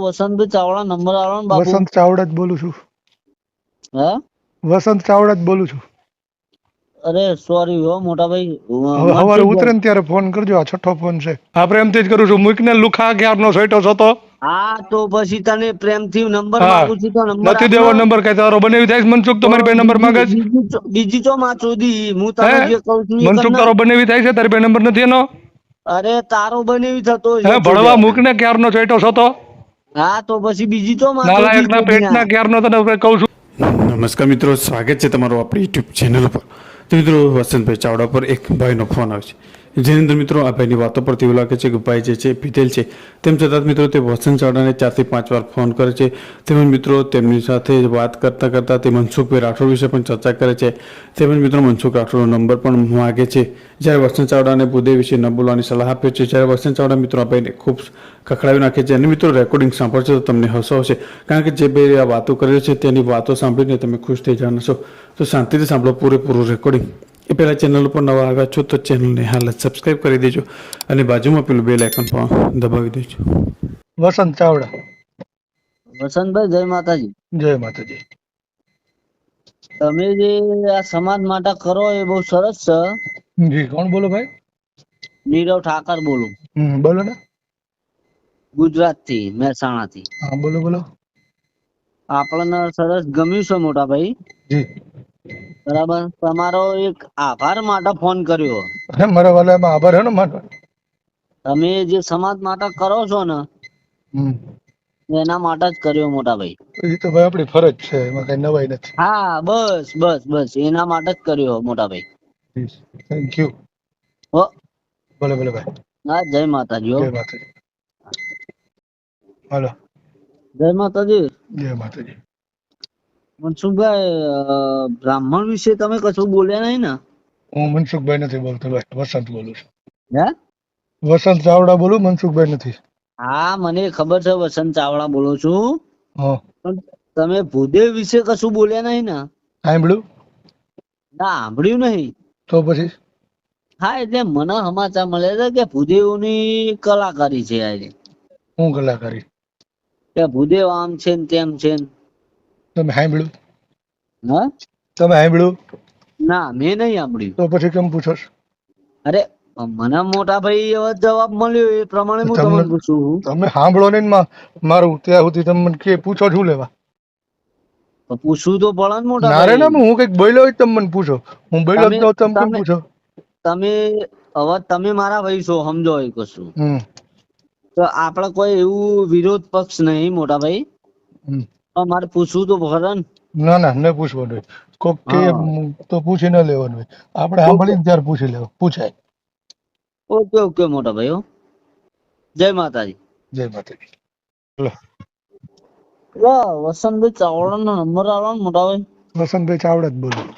Vasantbhai Chavda number આલો ને બાપુ. વસંત ચાવડા જ બોલું છું. હે? વસંત ચાવડા જ બોલું છું. અરે સોરી હો મોટા ભાઈ હવે ઉતરે ને ત્યારે ફોન કરજો આ છઠ્ઠો ફોન છે. આ પ્રેમથી જ કરું છું. મૂકને લુખા ક્યારનો સોઈટો છો હા તો પછી તને પ્રેમથી નંબર. માંગુ છું તો નંબર નથી દેવો નંબર કઈ તારો. બનાવી થાય મનસુખ તમારી બે નંબર માંગે છે? બીજી ચો- માં ચોદી હું તને? જે કહું છું મનસુખ તારો. બનાવી થાય છે? તારી બે નંબર નથી એનો? અરે તારો બનેવી થતો ભણવા મૂકને ક્યારનો સોઈટો છો હા તો પછી બીજી તો માં નાલાયકના પેટના ક્યારનો તને કહું છું. નમસ્કાર મિત્રો સ્વાગત છે તમારું આપણી યુટ્યુબ ચેનલ ઉપર. તો મિત્રો વસંતભાઈ ચાવડા પર એક ભાઈનો ફોન આવે છે. જેની અંદર મિત્રો, આ ભાઈની વાતો પરથી એવું લાગે છે કે ભાઈ જે છે પીધેલ છે. તેમ છતાં મિત્રો, તે વસંત ચાવડાને ચારથી પાંચ વાર ફોન કરે છે. તેમજ મિત્રો, તેમની સાથે વાત કરતાં કરતાં તે મનસુખભાઈ રાઠોડ વિશે પણ ચર્ચા કરે છે. તેમજ મિત્રો, મનસુખ રાઠોડનો નંબર પણ માગે છે. જ્યારે વસંત ચાવડાને ભૂદેવ વિશે ન બોલવાની સલાહ આપે છે, જ્યારે વસંત ચાવડા મિત્રો, આ ભાઈને ખૂબ ખખડાવી નાખે છે. અને મિત્રો રેકોર્ડિંગ સાંભળશો તો તમને હસો આવશે કારણ કે જે ભાઈ આ વાતો કરે છે, તેની વાતો સાંભળીને તમે ખુશ થઈ જશો તો શાંતિથી સાંભળો પૂરેપૂરું રેકોર્ડિંગ એ પહેલાં ચેનલ ઉપર નવા આવ્યા છો તો ચેનલને હાલ જ સબસ્ક્રાઈબ કરી દેજો અને બાજુમાં પેલું બેલ આઇકન પણ દબાવી દેજો. વસંત ચાવડા. વસંતભાઈ જય માતાજી. જય માતાજી. તમે જે આ સમાજ માટે કરો એ બહુ સરસ છે. જી કોણ બોલો ભાઈ? નીરવ ઠાકર બોલું. બોલો ને. ગુજરાતથી મહેસાણા થી હા બોલો બોલો. આપણને સરસ ગમ્યું છે મોટા ભાઈ. જી. બરાબર? તમારો એક આભાર માટે ફોન કર્યો. અરે મારા વાલામાં આભાર હે ને મારો. તમે જે સમાજ માટે કરો છો ને એના માટે જ કર્યો મોટા ભાઈ. એ તો ભાઈ આપણી ફરજ છે એમાં કઈ નવાઈ નથી. હા બસ બસ બસ એના માટે જ કર્યો મોટા ભાઈ. થેન્ક યુ હો. ભલે ભલે ભાઈ. હા જય માતાજી જય માતાજી. હાલો. જય માતાજી. જય માતાજી. મનસુખભાઈ બ્રાહ્મણ વિશે તમે કશું બોલ્યા નહીં ને? હું મનસુખભાઈ નથી બોલતો વસંત બોલું છું. હે? વસંત ચાવડા બોલું મનસુખભાઈ નથી. હા મને ખબર છે વસંત ચાવડા બોલો છું. તમે ભૂદેવ વિશે કશું બોલ્યા નહીં ને? સાંભળ્યું? ના સાંભળ્યું નહીં. તો પછી? હા એટલે મને સમાચાર મળ્યા છે કે ભૂદેવની કલાકારી છે આજે. હું કલાકારી? કે ભૂદેવ આમ છે ને તેમ છે ને. તમે સાંભળ્યું? હા? તમે સાંભળ્યું? ના મેં નહીં સાંભળ્યું. તો પછી કેમ પૂછો છો? અરે મને મોટા ભાઈ એવો જવાબ મળ્યો એ પ્રમાણે હું તમને- પૂછું તમે સાંભળો ને મારું ત્યાં સુધી તમે મને કે પૂછો શું લેવા? તો પૂછવું તો પડે ને મોટા ના ના હું કંઈક બોલ્યો હોય તમે મને પૂછો. હું બોલ્યો તો તમે કેમ પૂછો? તમે હવે તમે મારા ભાઈ છો સમજો એ કશું. તો આપણે કોઈ એવું વિરોધ પક્ષ નહીં મોટા ભાઈ. મારે પૂછવું તો ખરે ના. ના ન પૂછવાનું કોક કે તો પૂછી ન લેવાનું આપણે સાંભળીને ત્યાર પૂછી લેવું પૂછાય. ઓકે ઓકે મોટા ભાઈ જય માતાજી. જય માતાજી. લો. વસંતભાઈ ચાવડા નો નંબર આવવાનો મોટા ભાઈ. વસંતભાઈ ચાવડા જ બોલું.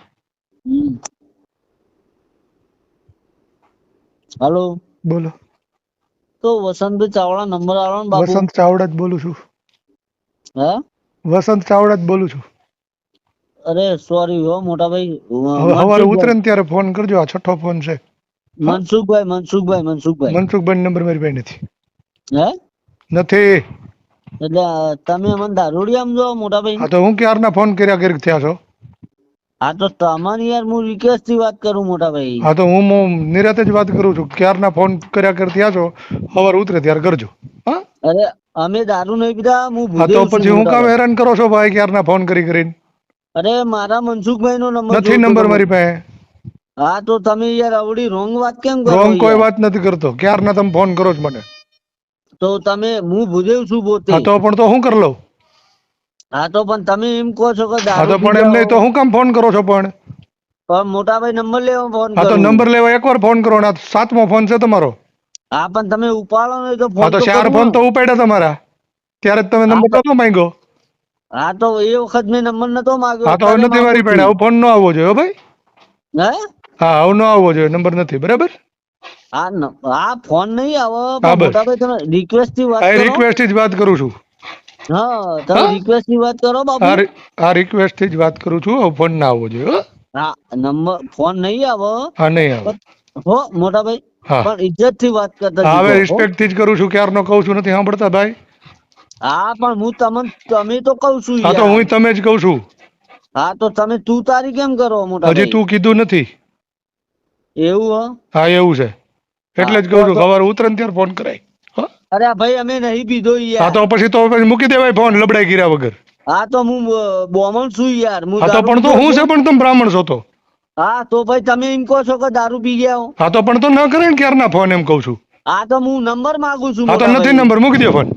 હાલો. બોલો. તો વસંતભાઈ ચાવડા નંબર આલો વસંત ચાવડા જ બોલું છું. હે? વસંત ચાવડા જ બોલું છું. અરે સોરી હો મોટા ભાઈ હવે સવારે ઉતરે ને ત્યારે ફોન કરજો આ છઠ્ઠો ફોન છે. મનસુખભાઈ મનસુખભાઈ મનસુખભાઈ. મનસુખભાઈ નંબર મારી પાસે નથી. હે? નથી. એટલે તમે મને દારૂડિયા જો મોટા ભાઈ હા તો હું ક્યારના ફોન કર્યા કરી થયા છો? હા તો તમારી યાર હું વિકેશથી વાત કરું મોટા ભાઈ હા તો હું નિરાતે જ વાત કરું છું ક્યારના ફોન કર્યા કરી થયા છો? હવાર ઉતરે ત્યારે કરજો. હા? અરે અમે દારૂ નહીં પીધા હું હા તો પછી હું કામ હેરાન કરો છો ભાઈ ક્યારના ફોન કરી કરીને? અરે મારા મનસુખભાઈ નો નંબર નથી નંબર મારી પાસે. હા તો તમે યાર આવડી રોંગ વાત કેમ કરો રોંગ કોઈ વાત નથી કરતો. ક્યારના તમે ફોન કરો છો મને? તો તમે હું ભૂદેવ છું પોતે. હા તો પણ તો હું કરી લઉં? હા તો પણ તમે એમ કહો છો કે હા તો પણ એમ નહીં તો હું કામ ફોન કરો છો પણ? પણ મોટા ભાઈ નંબર લેવો ફોન હા તો નંબર લેવા એકવાર ફોન કરો ને સાતમો ફોન છે તમારો. હા પણ તમે ઉપાડો ને તો ફોન તો ચાર ફોન તો ઉપાડ્યા તમારા. ત્યારે તમે નંબર હા, માંગ્યો? હા તો એ વખત મેં નંબર નતો માંગ્યો. હા તો નથી મારી પડે. આવો ફોન નો આવવો જોઈએ ભાઈ. હે? હા આવો નો આવવો જોઈએ નંબર નથી બરાબર? હા હા ફોન નહીં આવો હા, મોટા ભાઈ તમે રિક્વેસ્ટથી વાત આ કરો. રિક્વેસ્ટથી જ વાત કરું છું. હા તમે રિક્વેસ્ટથી વાત કરો બાપુ. આ રિક્વેસ્ટથી જ વાત કરું છું ફોન ના આવવો જોઈએ હા. નંબર ફોન નહીં આવે. હા નહીં આવે. હો મોટા ભાઈ પણ ઇજ્જતથી વાત કરતા હવે રિસ્પેક્ટથી જ કરું છું ક્યારનો કહું છું નથી સાંભળતા ભાઈ? હા પણ હું તમને તમે તો કઉ છું હા તો હું તમે જ કહું છું. હા તો તમે તું તારી કેમ કરો મોટા હજી તું કીધું નથી. એવું હો? હા એવું છે. એટલે જ હા, કહું છું ખબર ઉતરે ને ત્યારે ફોન કરાય. અરે ભાઈ અમે નહીં પીધો હા યાર. તો પછી તો મૂકી દેવાય ફોન લબડાઈ કર્યા વગર. હા તો હું બોમણ છું યાર. હું તો પણ તો હું છે. પણ તમે બ્રાહ્મણ છો તો? હા તો ભાઈ તમે એમ કહો છો કે દારૂ પી ગયા હો. હા તો પણ તો ન કરે ને ક્યારના ફોન એમ કહું છું? હા તો હું નંબર માંગુ છું હા તો નથી નંબર મૂકી દો ફોન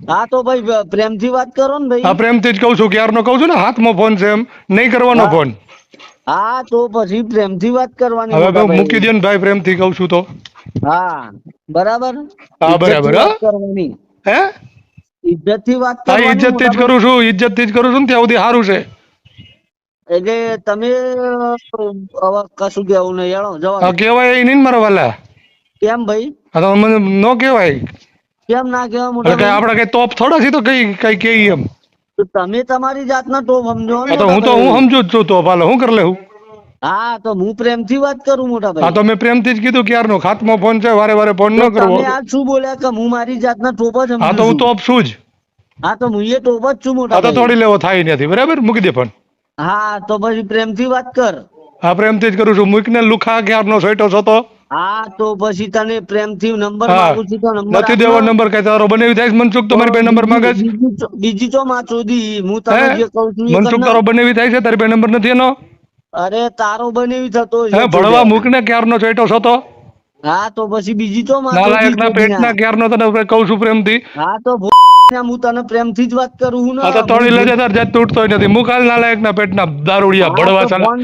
હા તો ભાઈ પ્રેમથી વાત કરો ને આ હા પ્રેમથી જ કહું છું ક્યારનો કહું છું ને હાથમાં ફોન છે એમ નહીં કરવાનો ફોન હા તો પછી પ્રેમથી વાત કરવાની હવે ભાઈ ભાઈ. મૂકી દે ને ભાઈ પ્રેમથી કહું છું તો. હા બરાબર? હા, બરાબર, કરવાની. હે? ઇજ્જતથી વાત કરવાની ઇજ્જતથી જ કરું છું ઇજ્જતથી જ કરું છું ને ત્યાં સુધી સારું છે. ભાઈ. એટલે તમે કશું કેવું નહીં હેડો જવા કેવાય. એ નહીં મારા વાલા? કેમ ભાઈ? હા તો મને નો કેવાય કેમ ના કેવા મોટા આપણે કઈ તોપ થોડા છે તો કઈ કઈ કે એમ. તો તમે તમારી જાતના ટોપ સમજો તો હું તો હું સમજુ જ છું તો હાલો હું કરી લેવું હા તો હું પ્રેમથી વાત કરું મોટા હા ભાઈ તો મેં પ્રેમથી જ કીધું ક્યારનો ખાતમો ફોન છે વારે વારે ફોન ન કરવો. તમે આજ શું બોલ્યા કે હું મારી જાતના ટોપ જ હા તો હું તોપ છું જ? હા તો હું એ ટોપ જ છું મોટા હા તો થોડી લેવો થાય નથી બરાબર? મૂકી દે ફોન. હા તો પછી પ્રેમથી વાત કર. હા પ્રેમથી જ કરું છું. મૂકને લુખા ક્યારનો સોઈટો છો તો? હા તો પછી તને પ્રેમથી નંબર માંગુ છું તો નંબર નથી દેવો નંબર કઈ તારો. બનાવી થાય મનસુખ તમારી બે નંબર માંગે છે? બીજી તો માં ચોદી હું તને જે કહું છું મનસુખ તારો. બનાવી થાય છે? તારી બે નંબર નથી એનો? અરે તારો બનેવી થતો હે છે ભણવા. મૂકને ક્યારનો સોઈટો છો તો? હા તો પછી બીજી ચો માં ના પેટના ક્યારનો તને કહું છું પ્રેમથી. હા તો હું તને પ્રેમથી જ વાત કરું હું ને તોડી લેજે તાર જાત તૂટતો નથી. મુકાલ નાલાયક ના પેટના દારૂડિયા હા,